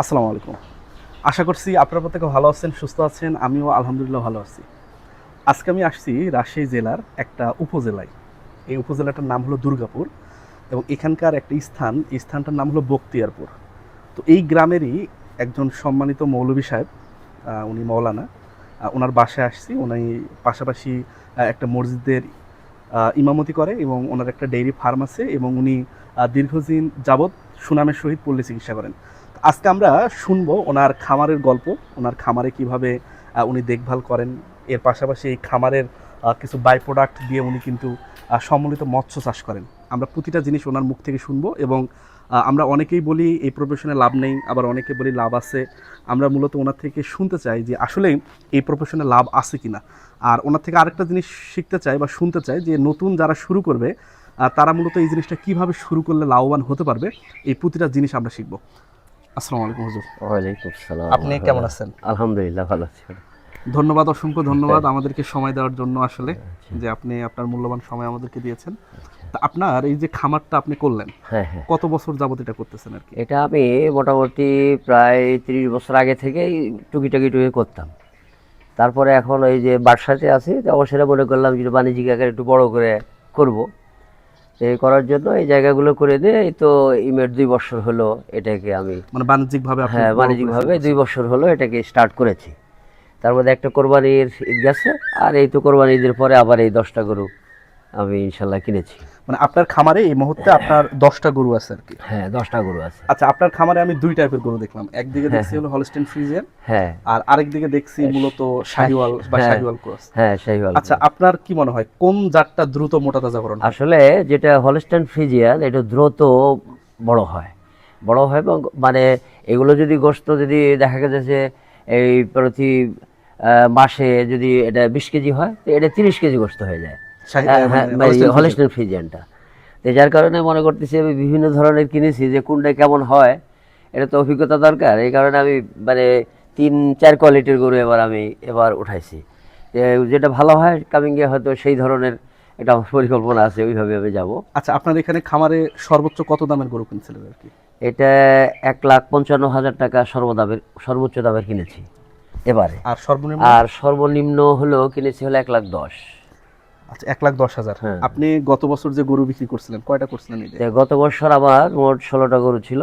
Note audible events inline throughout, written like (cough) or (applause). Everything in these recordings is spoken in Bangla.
আসসালামু আলাইকুম। আশা করছি আপনারা প্রত্যেকে ভালো আছেন, সুস্থ আছেন, আমিও আলহামদুলিল্লাহ ভালো আছি। আজকে আমি আসছি রাজশাহী জেলার একটা উপজেলায়। এই উপজেলাটার নাম হলো দুর্গাপুর এবং এখানকার একটা স্থান, এই স্থানটার নাম হলো বক্তিয়ারপুর। তো এই গ্রামেরই একজন সম্মানিত মৌলভী সাহেব উনি মৌলানা ওনার বাসায় আসছি। উনি পাশাপাশি একটা মসজিদের ইমামতি করে এবং ওনার একটা ডেইরি ফার্ম আছে এবং উনি দীর্ঘদিন যাবৎ সুনামের সহিত পল্লী চিকিৎসা করেন। আজকে আমরা শুনব ওনার খামারের গল্প, ওনার খামারে কীভাবে উনি দেখভাল করেন। এর পাশাপাশি এই খামারের কিছু বাই প্রোডাক্ট দিয়ে উনি কিন্তু সম্মিলিত মৎস্য চাষ করেন। আমরা প্রতিটা জিনিস ওনার মুখ থেকে শুনব এবং আমরা অনেকেই বলি এই প্রফেশনে লাভ নেই, আবার অনেকে বলি লাভ আছে। আমরা মূলত ওনার থেকে শুনতে চাই যে আসলে এই প্রফেশনে লাভ আছে কিনা। আর ওনার থেকে আরেকটা জিনিস শিখতে চাই বা শুনতে চাই যে নতুন যারা শুরু করবে তারা মূলত এই জিনিসটা কীভাবে শুরু করলে লাভবান হতে পারবে, এই প্রতিটা জিনিস আমরা শিখব। আসসালামু আলাইকুম হুজুর। ওয়ালাইকুম সালাম আপনি কেমন আছেন? আলহামদুলিল্লাহ ভালো আছি। ধন্যবাদ অসংখ্য ধন্যবাদ আমাদেরকে সময় দেওয়ার জন্য আসলে যে আপনি আপনার মূল্যবান সময় আমাদেরকে দিয়েছেন। তা আপনার এই যে খামারটা আপনি করলেন হ্যাঁ হ্যাঁ। কত বছর যাবত এটা করতেছেন আর কি? এটা আমি মোটামুটি প্রায় তিরিশ বছর আগে থেকেই টুকি টুকি টুকি করতাম। তারপরে এখন ওই যে বাসাতে আছি তখন সেটা মনে করলাম যে বাণিজ্যিক আকারে একটু বড় করে করব। এই করার জন্য এই জায়গাগুলো করে দিয়ে এই তো ইমের দুই বছর হলো এটাকে আমি মানে বাণিজ্যিকভাবে হ্যাঁ বাণিজ্যিকভাবে দুই বছর হলো এটাকে স্টার্ট করেছি। তার মধ্যে একটা কোরবানির ঈদ গেছে আর এই তো কোরবানি ঈদের পরে আবার এই দশটা গরু আমি ইনশাল্লাহ কিনেছি। মানে আপনার খামারে এই মুহূর্তে আপনার দশটা গরু আছে আর কি। হ্যাঁ দশটা গরু আছে। আচ্ছা আপনার খামারে আমি দুই টাইপের গরু দেখলাম। একদিকে দেখছি হলো হলস্টেন ফ্রিজিয়ান হ্যাঁ। আর আরেকদিকে দেখছি মূলত শাহিওয়াল বা হ্যাঁ। শাহিওয়াল ক্রস হ্যাঁ সেই আচ্ছা আপনার কি মনে হয় কোন জাতটা দ্রুত মোটা তাজাকরণ হয়? আসলে যেটা হলস্টাইন ফ্রিজিয়ান এটা দ্রুত বড় হয়। বড় হয় এবং মানে এগুলো যদি গোস্ত যদি দেখা গেছে যে এই প্রতি মাসে যদি এটা বিশ কেজি হয় তো এটা তিরিশ কেজি গোস্ত হয়ে যায়। শাহি- হ্যাঁ, মানে হ্যাঁ, Friesian। হলস্টাইন ফ্রিজিয়ানটা তো যার কারণে মনে করতেছি আমি বিভিন্ন ধরনের কিনেছি যে কোনটা কেমন হয় এটা তো অভিজ্ঞতা দরকার। এই কারণে আমি মানে তিন চার কোয়ালিটির গরু এবার আমি এবার উঠাইছি। যেটা ভালো হয় কামিংয়ে হয়তো সেই ধরনের একটা আমার পরিকল্পনা আছে ওইভাবে আমি যাব। আচ্ছা আপনার এখানে খামারে সর্বোচ্চ কত দামের গরু কিনছিলেন আর কি? এটা এক লাখ পঞ্চান্ন হাজার টাকা সর্বদামের সর্বোচ্চ দামের কিনেছি এবারে। আর সর্বনিম্ন? আর সর্বনিম্ন হলো কিনেছি হলো এক লাখ দশ। আচ্ছা এক লাখ দশ হাজার। হ্যাঁ। আপনি গত বছর যে গরু বিক্রি করছিলেন কয়টা করছিলেন গত বছর আমার মোট ষোলোটা গরু ছিল।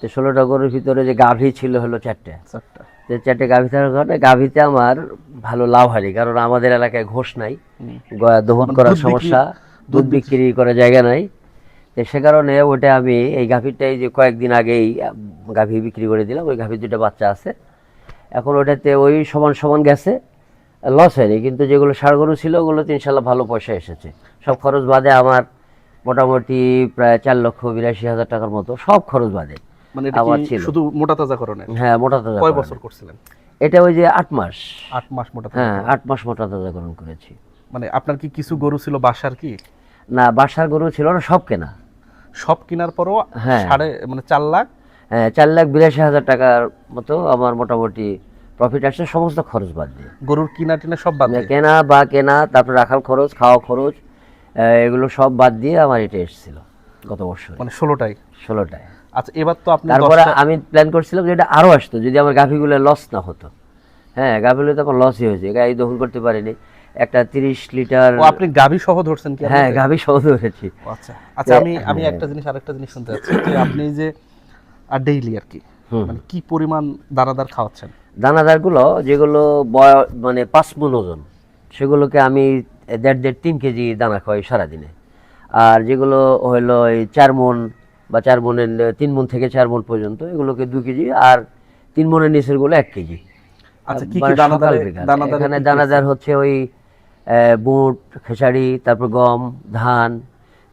তো ষোলোটা গরুর ভিতরে যে গাভী ছিল হলো চারটে। চারটা। চারটে গাভী থাকার কারণে গাভীতে আমার ভালো লাভ হয়নি কারণ আমাদের এলাকায় ঘোষ নাই। দহন মানে করার সমস্যা দুধ বিক্রি করার জায়গা নাই। তো সে কারণে ওটা আমি এই গাভীরটাই যে কয়েকদিন আগেই গাভী বিক্রি করে দিলাম। ওই গাভীর দুটো বাচ্চা আছে। এখন ওটাতে ওই সমান সমান গেছে। লস হয়নি কিন্তু যেগুলো ষাড় গরু ছিল ওগুলোতে ইনশাল্লাহ ভালো পয়সা এসেছে। সব খরচ বাদে আমার মোটামুটি প্রায় চার লক্ষ বিরাশি হাজার টাকার মতো সব খরচ বাদে মানে ছিল। শুধু মোটা হ্যাঁ মোটা তাজা কয় বছর করছিলেন? এটা ওই যে আট মাস। আট মাস মোটা হ্যাঁ আট মাস মোটা তাজাকরণ করেছি। মানে আপনার কি কিছু গরু ছিল বাসার কি? না বাসার গরু ছিল না সব কেনা। সব কেনার পরও হ্যাঁ। সাড়ে মানে চার লাখ? হ্যাঁ চার লাখ বিরাশি হাজার টাকার মতো আমার মোটামুটি প্রফিট আসছে সমস্ত খরচ বাদ দিয়ে। গরুর কিনা টিনা সব বাদ দিয়ে? কেনা বা কেনা তারপর রাখার খরচ খাওয়া খরচ এগুলো সব বাদ দিয়ে আমার এটা এসেছিল গত বছর। মানে ষোলোটাই ষোলোটায়। আচ্ছা এবার তো আপনি তারপরে আমি প্ল্যান করছিলাম যে এটা আরও আসতো যদি আমার গাভিগুলো লস না হতো। হ্যাঁ গাভিগুলো তো আমার লসই হয়েছে গাড়ি দখল করতে পারিনি। একটা তিরিশ লিটার আপনি গাভী সহ ধরছেন কি হ্যাঁ? গাভি সহ ধরেছি। আচ্ছা। আচ্ছা আমি আমি একটা জিনিস আরেকটা জিনিস শুনতে চাচ্ছি যে আপনি যে ডেইলি আর কি মানে কি পরিমাণ দানাদার খাওয়াচ্ছেন? দানাদারগুলো যেগুলো বয়- মানে পাঁচ মন ওজন সেগুলোকে আমি দেড় দেড় তিন কেজি দানা খাওয়াই সারাদিনে। আর যেগুলো হলো এই চার মন বা চার মনের তিন মন থেকে চার মন পর্যন্ত এগুলোকে দু কেজি আর তিন মনের নিচেরগুলো এক কেজি। আচ্ছা কি কি মানে এখানে দানাদার হচ্ছে ওই বুট খেসারি তারপর গম ধান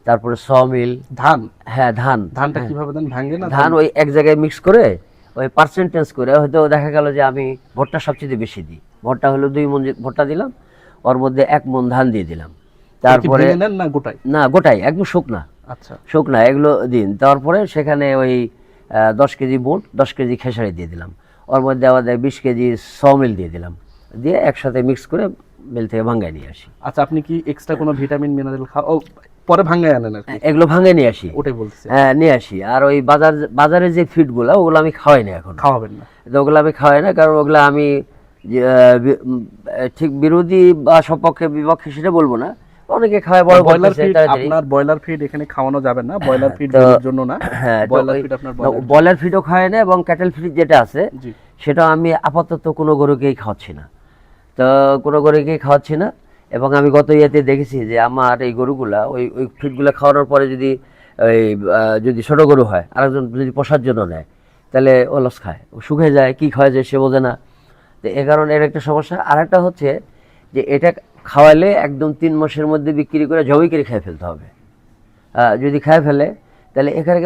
তারপরে সমিল ধান? হ্যাঁ ধান। ধানটা কীভাবে দেন? ভাঙে না ধান ওই এক জায়গায় মিক্স করে ওই পার্সেন্টেজ করে হয়তো দেখা গেল যে আমি ভুট্টা সবচেয়ে বেশি দিই। ভুট্টা হলো দুই মন ভুট্টা দিলাম ওর মধ্যে এক মন ধান দিয়ে দিলাম। তারপরে না গোটাই না গোটাই একদম শুকনা। আচ্ছা। শুকনা এগুলো দিন। তারপরে সেখানে ওই দশ কেজি বুট দশ কেজি খেসারি দিয়ে দিলাম। ওর মধ্যে আমাদের বিশ কেজি সমিল দিয়ে দিলাম। দিয়ে একসাথে মিক্স করে মিল থেকে ভাঙ্গায় নিয়ে আসি। আচ্ছা আপনি কি এক্সট্রা কোনো ভিটামিন মিনারেল খাও ও পরে আনেন আর এগুলো ভাঙে নিয়ে আসি। ওটাই বলতেছি। হ্যাঁ নিয়ে আসি। আর ওই বাজার বাজারে যে ফিডগুলো ওগুলো আমি খাওয়াই না এখন। খাওয়াবেন না। ওগুলো আমি খাওয়াই না কারণ ওগুলো আমি ঠিক বিরোধী বা সপক্ষে বিপক্ষে সেটা বলব না। অনেকে খাওয়ায় বড় ব্রয়লার ফিড আপনার ফিড এখানে খাওয়ানো যাবে না। ব্রয়লার ফিড জন্য না। হ্যাঁ ব্রয়লার ফিড আপনার না, ব্রয়লার ফিডও খাওয়াই না এবং ক্যাটেল ফিড যেটা আছে সেটা আমি আপাতত কোনো গরুকেই খাওয়াচ্ছি না। তো কোনো গরুকেই খাওয়াচ্ছি না। এবং আমি গত ইয়েতে দেখেছি যে আমার এই গরুগুলা, ওই ওই ফিডগুলো খাওয়ানোর পরে যদি ওই যদি ছোট গরু হয়, আরেকজন যদি পোষার জন্য নেয়, তাহলে ও লস খায়। ও শুকে যায়, কি খাওয়া যায় সে বোঝে না। তো এ কারণে এর একটা সমস্যা। আর একটা হচ্ছে যে এটা খাওয়ালে একদম তিন মাসের মধ্যে বিক্রি করে জবাই করে খেয়ে ফেলতে হবে। যদি খেয়ে ফেলে, তাহলে এখানে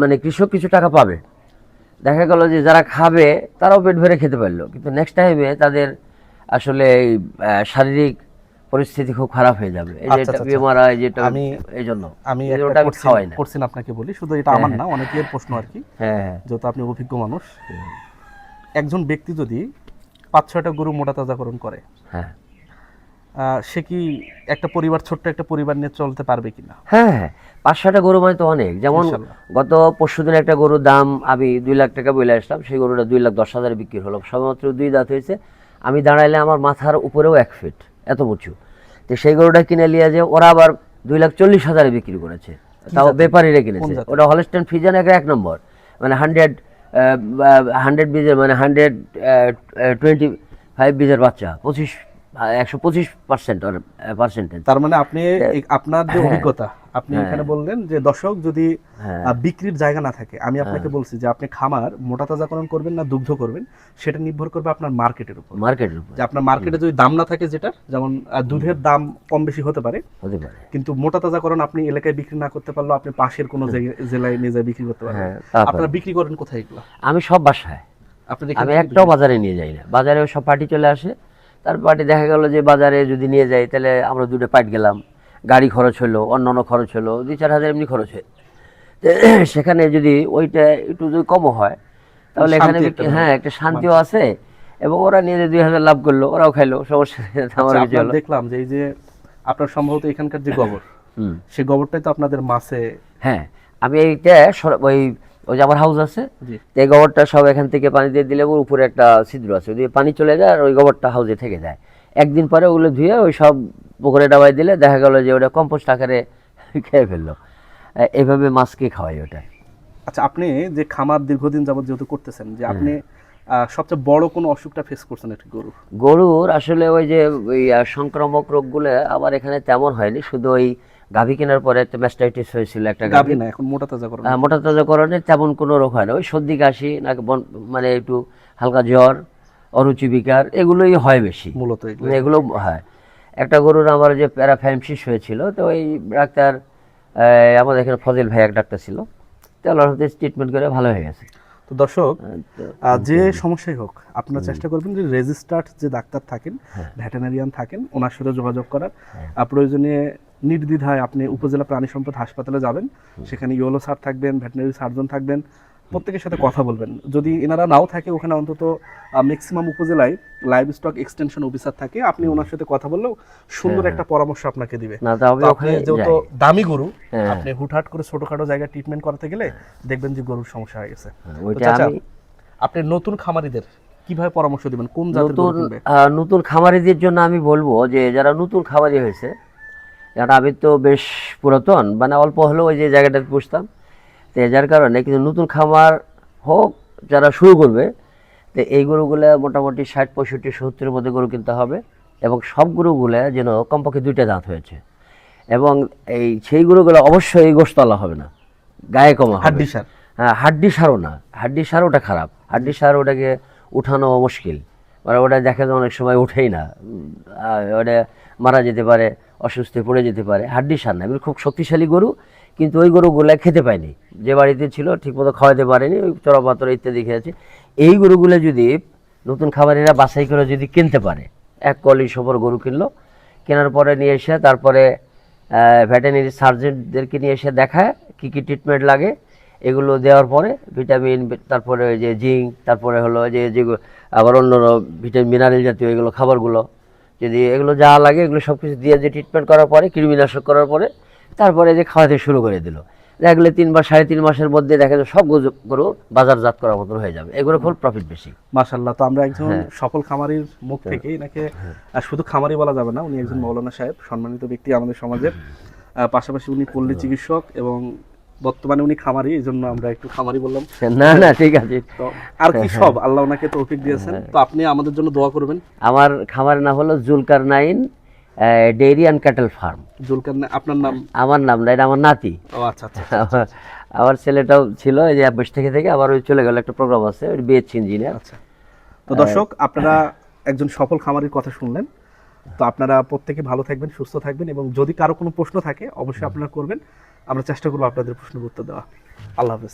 মানে কৃষক কিছু টাকা পাবে। দেখা গেল যে যারা খাবে, তারাও পেট ভরে খেতে পারল। কিন্তু নেক্সট টাইমে তাদের আসলে শারীরিক পরিস্থিতি খুব খারাপ হয়ে যাবে। এই আচ্ছা, যেটা আচ্ছা, বিমার হয় যেটা আমি- এই জন্য আমি ওটা আমি খাওয়াই না। কোশ্চেন আপনাকে বলি শুধু এটা আমার না অনেকের প্রশ্ন আর কি। হ্যাঁ হ্যাঁ। যেহেতু আপনি অভিজ্ঞ মানুষ একজন ব্যক্তি যদি পাঁচ ছয়টা গরু মোটা তাজাকরণ করে হ্যাঁ। সে কি একটা পরিবার ছোট্ট একটা পরিবার নিয়ে চলতে পারবে কিনা? হ্যাঁ হ্যাঁ। পাঁচ ছটা গরু মানে তো অনেক। যেমন গত পরশু দিন একটা গরুর দাম আমি দুই লাখ টাকা বলে আসলাম সেই গরুটা দুই লাখ দশ হাজারে বিক্রি হলো। সবেমাত্র দুই দাঁত হয়েছে। আমি দাঁড়াইলে আমার মাথার উপরেও এক ফিট। এত উঁচু তো সেই গরুটা কিনে নিয়ে যে ওরা আবার দুই লাখ চল্লিশ হাজারে বিক্রি করেছে। তাও ব্যাপারীরা কিনেছে। ওটা হলস্টেন ফিজান এক এক নম্বর। মানে হান্ড্রেড হান্ড্রেড বীজের মানে হান্ড্রেড টোয়েন্টি ফাইভ বীজের বাচ্চা। পঁচিশ একশো পঁচিশ পার্সেন্ট পার্সেন্টেজ তার মানে আপনি আপনার যে হ্যাঁ। অভিজ্ঞতা আপনি এখানে বললেন যে দর্শক যদি হ্যাঁ। বিক্রির জায়গা না থাকে আমি আপনাকে বলছি যে আপনি খামার মোটা তাজাকরণ করবেন না দুগ্ধ করবেন সেটা নির্ভর করবে আপনার মার্কেটের উপর। মার্কেটের উপর। যে আপনার মার্কেটে যদি দাম না থাকে যেটা যেমন দুধের দাম কম বেশি হতে পারে হতে পারে। কিন্তু মোটা তাজাকরণ আপনি এলাকায় বিক্রি না করতে পারলেও আপনি পাশের কোনো জায়গায়- জেলায় নিয়ে যায় বিক্রি করতে পারবেন। হ্যাঁ, আপনারা বিক্রি করেন কোথায় এগুলো? আমি সব বাসায়। আমি একটাও বাজারে নিয়ে যাই না। বাজারে সব পার্টি চলে আসে। তার পার্টি দেখা গেল যে বাজারে যদি নিয়ে যাই তাহলে আমরা দুটো পাইট গেলাম। গাড়ি খরচ হলো অন্যান্য খরচ হলো দুই চার হাজার এমনি খরচ হয় (clears throat) সেখানে যদি ওইটা একটু যদি কমও হয় তাহলে এখানে হ্যাঁ একটা শান্তিও আছে এবং ওরা নিয়ে যে দুই হাজার লাভ করল ওরাও খাইলো সমস্যা আমার আচ্ছা, কিছু হলো দেখলাম যে এই যে আপনার সম্ভবত এখানকার যে (clears throat) গোবর হুম। সেই গোবরটাই তো আপনাদের মাছে হ্যাঁ আমি এইটা ওই ওই যে আমার হাউস আছে এই গোবরটা সব এখান থেকে পানি দিয়ে দিলে ওর উপরে একটা ছিদ্র আছে ওদিকে পানি চলে যায় আর ওই গোবরটা হাউজে থেকে যায়। একদিন পরে ওগুলো ধুয়ে ওই সব পুকুরে ডাবাই দিলে দেখা গেল যে ওটা কম্পোস্ট আকারে (laughs) খেয়ে ফেলল। এভাবে মাছকে খাওয়াই ওটা। আচ্ছা আপনি যে খামার দীর্ঘদিন যাবত যেহেতু করতেছেন যে আপনি সবচেয়ে বড় কোন অসুখটা ফেস করছেন একটি গরু? গরুর আসলে ওই যে ওই সংক্রামক রোগগুলো আবার এখানে তেমন হয়নি। শুধু ওই গাভী কেনার পরে একটা ম্যাস্টাইটিস হয়েছিল একটা গাভী না এখন মোটা তাজা করো আহ, মোটা তাজাকরণে তেমন কোনো রোগ হয় না। ওই সর্দি কাশি না মানে একটু হালকা জ্বর অরুচি বিকার এগুলোই হয় বেশি। মূলত এগুলো মানে হয়। একটা গরুর আমার যে প্যারাফ্যামসিস হয়েছিল তো ওই ডাক্তার আমাদের এখানে ফজিল ভাই এক ডাক্তার ছিল। তো আল্লাহর ট্রিটমেন্ট করে ভালো হয়ে গেছে। তো দর্শক যে সমস্যাই হোক আপনারা চেষ্টা করবেন যে রেজিস্টার্ড যে ডাক্তার থাকেন হ্যাঁ। ভেটেনারিয়ান থাকেন ওনার সাথে যোগাযোগ করার। আহ, প্রয়োজনে নির্দ্বিধায় আপনি উপজেলা প্রাণী সম্পদ হাসপাতালে যাবেন। সেখানে ইয়োলো স্যার থাকবেন ভেটেনারি সার্জন থাকবেন। প্রত্যেকের সাথে কথা বলবেন। যদি এনারা নাও থাকে ওখানে অন্তত ম্যাক্সিমাম উপজেলায় লাইভ স্টক এক্সটেনশন অফিসার থাকে আপনি ওনার সাথে কথা বললেও সুন্দর একটা পরামর্শ আপনাকে দিবে। যেহেতু দামি গরু হ্যাঁ। আপনি হুটহাট করে ছোটখাটো জায়গায় ট্রিটমেন্ট করাতে গেলে দেখবেন যে গরুর সমস্যা হয়ে গেছে। আপনি নতুন খামারিদের কীভাবে পরামর্শ দিবেন? কোন জাতের নতুন নতুন খামারিদের জন্য আমি বলব যে যারা নতুন খামারি হয়েছে যারা আমি তো বেশ পুরাতন মানে অল্প হলেও ওই যে জায়গাটাতে পুষতাম তো যার কারণে কিন্তু নতুন খামার হোক যারা শুরু করবে তো এই গরুগুলো মোটামুটি ষাট পঁয়ষট্টি সত্তরের মধ্যে গরু কিনতে হবে এবং সব গরুগুলো যেন কমপক্ষে দুইটা দাঁত হয়েছে। এবং এই সেই গরুগুলো অবশ্যই এই গোস্তলা হবে না গায়ে কমা হাড্ডি সার। হ্যাঁ হাড্ডি সারও না হাড্ডি সার ওটা খারাপ। হাড্ডি সার ওটাকে উঠানো মুশকিল। মানে ওটা দেখা যায় অনেক সময় উঠেই না। ওটা মারা যেতে পারে অসুস্থ পড়ে যেতে পারে। হাড্ডি সার না। এগুলো খুব শক্তিশালী গরু, কিন্তু ওই গরুগুলো খেতে পায়নি। যে বাড়িতে ছিল, ঠিকমতো খাওয়াতে পারেনি, ওই চড়া পাতর ইত্যাদি খেয়েছে এই গরুগুলো যদি নতুন খাবারেরা বাছাই করে যদি কিনতে পারে, এক কলি সবর গরু কিনলো, কেনার পরে নিয়ে এসে তারপরে ভেটেনারি সার্জনদেরকে নিয়ে এসে দেখায় কী কী ট্রিটমেন্ট লাগে। এগুলো দেওয়ার পরে ভিটামিন, তারপরে ওই যে জিঙ্ক, তারপরে হলো যে যেগুলো আবার অন্য ভিটামিন মিনারেল জাতীয় এগুলো খাবারগুলো যদি এগুলো যা লাগে এগুলো সব কিছু দিয়ে যে ট্রিটমেন্ট করার পরে কৃমিনাশক করার পরে তারপরে যে খাওয়াতে শুরু করে দিল। দেখা গেলে তিন মাস সাড়ে তিন মাসের মধ্যে দেখা যায় সব গরু- বাজারজাত করার মতন হয়ে যাবে। এগুলো ফুল প্রফিট বেশি। মাশাল্লাহ তো আমরা একজন হ্যাঁ। সফল খামারির মুখ থেকে এনাকে আর শুধু খামারি বলা যাবে না উনি একজন মৌলানা সাহেব সম্মানিত ব্যক্তি আমাদের সমাজের। পাশাপাশি উনি পল্লী চিকিৎসক এবং বর্তমানে উনি খামারি এই জন্য আমরা একটু খামারি বললাম। না না ঠিক আছে। তো আর কি সব? আল্লাহ ওনাকে তৌফিক দিয়েছেন। তো আপনি আমাদের জন্য দোয়া করবেন। আমার খামারের নাম হলো Zulkar nine dairy and cattle farm. Zulkar আপনার নাম? আমার নাম না এটা আমার নাতি। ও আচ্ছা আচ্ছা আমার- আমার ছেলেটাও ছিল এই যে বসে থেকে থেকে আবার ওই চলে গেল একটা প্রোগ্রাম আছে ওই বিএসসি ইঞ্জিনিয়ার। আচ্ছা। তো দর্শক আপনারা একজন সফল খামারির কথা শুনলেন। তো আপনারা প্রত্যেকে ভালো থাকবেন সুস্থ থাকবেন এবং যদি কারও কোনো প্রশ্ন থাকে অবশ্যই আপনারা করবেন। আমরা চেষ্টা করব আপনাদের প্রশ্নের উত্তর দেওয়া। আল্লাহ হাফেজ।